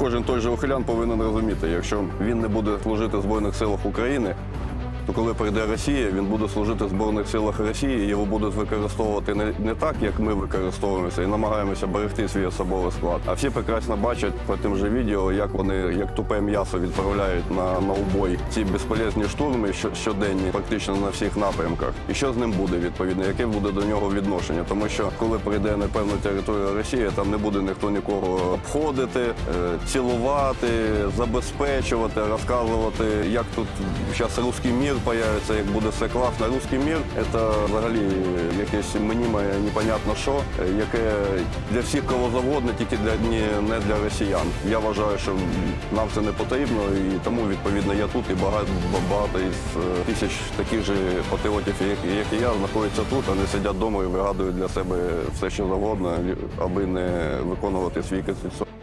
кожен той же ухилян повинен розуміти, якщо він не буде служити в Збройних силах України, то коли прийде Росія, він буде служити в Збройних силах Росії, його будуть використовувати не, не так, як ми використовуємося і намагаємося берегти свій особовий склад. А всі прекрасно бачать по тим же відео, як вони як тупе м'ясо відправляють на, на убой ці безполезні штурми що- щоденні, практично на всіх напрямках. І що з ним буде відповідно, яке буде до нього відношення? Тому що коли прийде на певну територію Росії, там не буде ніхто нікого обходити, е, цілувати, забезпечувати, розказувати, як тут зараз русський мір появиться, як буде все класно. Русський мір це взагалі якесь мніме, непонятно що, яке для всіх кого завгодно, тільки для не для росіян. Я вважаю, що нам це не потрібно, і тому відповідно я тут і багато багато із е, тисяч таких же патріотів, як, як і я, знаходяться тут, не сидять вдома і вигадують для себе все, що завгодно, аби не виконувати свій конституційний